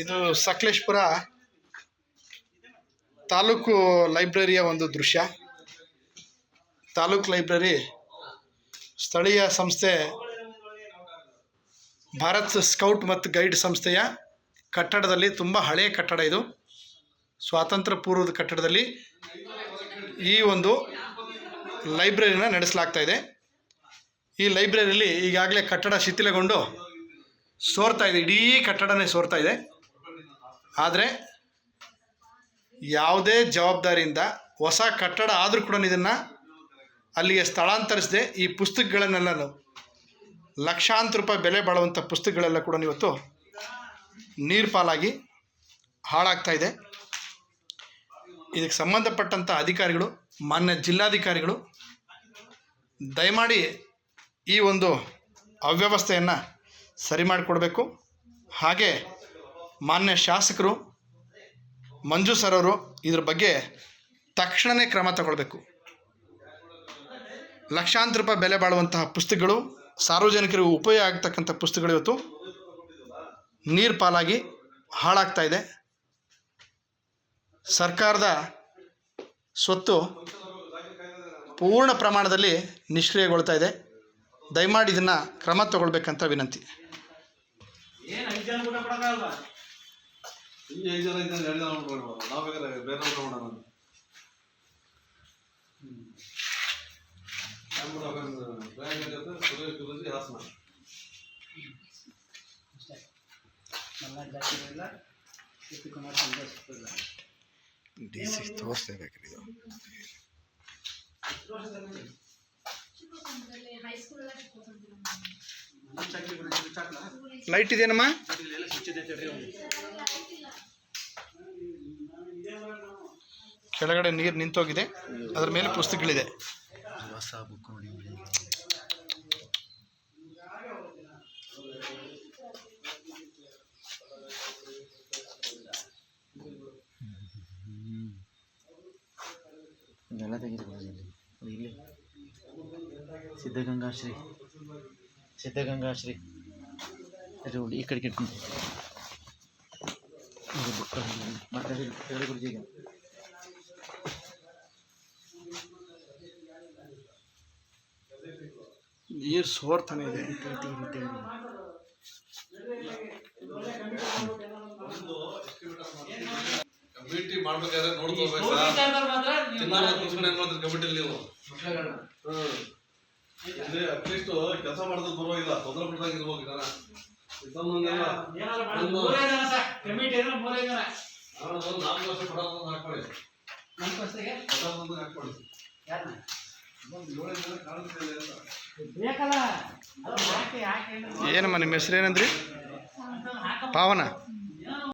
ಇದು ಸಕಲೇಶ್ಪುರ ತಾಲೂಕು ಲೈಬ್ರರಿಯ ಒಂದು ದೃಶ್ಯ. ತಾಲೂಕು ಲೈಬ್ರರಿ ಸ್ಥಳೀಯ ಸಂಸ್ಥೆ ಭಾರತ್ ಸ್ಕೌಟ್ ಮತ್ತು ಗೈಡ್ ಸಂಸ್ಥೆಯ ಕಟ್ಟಡದಲ್ಲಿ, ತುಂಬ ಹಳೆಯ ಕಟ್ಟಡ ಇದು. ಸ್ವಾತಂತ್ರ್ಯ ಪೂರ್ವದ ಕಟ್ಟಡದಲ್ಲಿ ಈ ಒಂದು ಲೈಬ್ರರಿನ ನಡೆಸಲಾಗ್ತಾ ಇದೆ. ಈ ಲೈಬ್ರರಿಯಲ್ಲಿ ಈಗಾಗಲೇ ಕಟ್ಟಡ ಶಿಥಿಲಗೊಂಡು ಸೋರ್ತಾ ಇದೆ, ಇಡೀ ಕಟ್ಟಡನೇ ಸೋರ್ತಾ ಇದೆ. ಆದರೆ ಯಾವುದೇ ಜವಾಬ್ದಾರಿಯಿಂದ ಹೊಸ ಕಟ್ಟಡ ಆದರೂ ಕೂಡ ಇದನ್ನು ಅಲ್ಲಿಗೆ ಸ್ಥಳಾಂತರಿಸದೆ ಈ ಪುಸ್ತಕಗಳನ್ನೆಲ್ಲ ಲಕ್ಷಾಂತರ ರೂಪಾಯಿ ಬೆಲೆ ಬಾಳುವಂಥ ಪುಸ್ತಕಗಳೆಲ್ಲ ಕೂಡ ಇವತ್ತು ನೀರ್ಪಾಲಾಗಿ ಹಾಳಾಗ್ತಾ ಇದೆ. ಇದಕ್ಕೆ ಸಂಬಂಧಪಟ್ಟಂಥ ಅಧಿಕಾರಿಗಳು, ಮಾನ್ಯ ಜಿಲ್ಲಾಧಿಕಾರಿಗಳು, ದಯಮಾಡಿ ಈ ಒಂದು ಅವ್ಯವಸ್ಥೆಯನ್ನು ಸರಿ ಮಾಡಿಕೊಡ್ಬೇಕು. ಹಾಗೆ ಮಾನ್ಯ ಶಾಸಕರು, ಮಂಜು ಸರ್ ಅವರು ಇದ್ರ ಬಗ್ಗೆ ತಕ್ಷಣವೇ ಕ್ರಮ ತಗೊಳ್ಬೇಕು. ಲಕ್ಷಾಂತರ ರೂಪಾಯಿ ಬೆಲೆ ಬಾಳುವಂತಹ ಪುಸ್ತಕಗಳು, ಸಾರ್ವಜನಿಕರಿಗೂ ಉಪಯೋಗ ಆಗ್ತಕ್ಕಂಥ ಪುಸ್ತಕಗಳು ಇವತ್ತು ನೀರು ಪಾಲಾಗಿ ಹಾಳಾಗ್ತಾ ಇದೆ. ಸರ್ಕಾರದ ಸ್ವತ್ತು ಪೂರ್ಣ ಪ್ರಮಾಣದಲ್ಲಿ ನಿಷ್ಕ್ರಿಯಗೊಳ್ತಾ ಇದೆ. ದಯಮಾಡಿ ಇದನ್ನು ಕ್ರಮ ತಗೊಳ್ಬೇಕಂತ ವಿನಂತಿ. ಜನ ಊಟ ಕೊಡಕ್ಕಾಗಲ್ವಾ? ಈ ಐದು ಜನ ಇದ್ದಂಗೆ ಎರಡು ಜನ ಮಾಡ್ಬೋದು ನಾವು ಬೇಕಾದ್ರೆ ಬೇರೆ ಊಟ ಮಾಡೋಣ. ನಮ್ಮ ಸುರೇಶ್ ಗುರೂಜಿ ಹಾಸನ. ಮಲ್ನಾಡ್ ಜಾಸ್ತಿ ಇಲ್ಲ ಉತ್ತರ ಕನ್ನಡ ಸಂದೇಶ ಇಲ್ಲ ಡಿ ಸಿ ತೋರಿಸ್ಲೇಬೇಕ್ರಿ ಇದು. ಲೈಟ್ ಇದೇನಮ್ಮ ಕೆಳಗಡೆ ನೀರು ನಿಂತೋಗಿದೆ. ಅದರ ಮೇಲೆ ಪುಸ್ತಕಗಳಿದೆ. ಹೊಸ ಎಲ್ಲ ತೆಗೆದುಕೊಳ್ಳಿ ಇಲ್ಲಿ. ಸಿದ್ಧಗಂಗಾ ಶ್ರೀ. ಸಿದ್ಧಗಂಗಾ ಶ್ರೀ ಇದು ಈ ಕಡೆ ಕೆಟ್ಟ ಇದು ಬುಕ್ ಮತ್ತೆ ಹೇಳಿ ಗುರುಜಿ ಈಗ. ನೀರು ಸೋರ್ತಾನೆ ಇದೆ. ಕಮಿಟಿ ಮಾಡ್ಬೇಕಾದ್ರೆ ನೋಡ್ಕೋಬೇಕು ಕಮಿಟಿಲಿ ನೀವು ಹ್ಮ್. ಇಲ್ಲಿ ಅಟ್ಲೀಸ್ಟ್ ಕೆಲಸ ಮಾಡಿದ್ರೆ ಪರವಾಗಿಲ್ಲ ತೊಂದರೆ ಇರ್ಬೇಕು ಜನ ಇದ್ದಮ್ಮಂಗೆಲ್ಲ ಒಂದು ಕಮಿಟಿ ಅಂದ್ರೆ ಮೂರೇ ಜನ. ನಾನು ಒಂದು ನಾಲ್ಕು ವರ್ಷ ಹಾಕೊಳ್ಳಿ ಯಾರನ್ನ ಏನಮ್ಮ ನಿಮ್ಮ ಹೆಸರು ಏನಂದ್ರಿ? ಪಾವನ?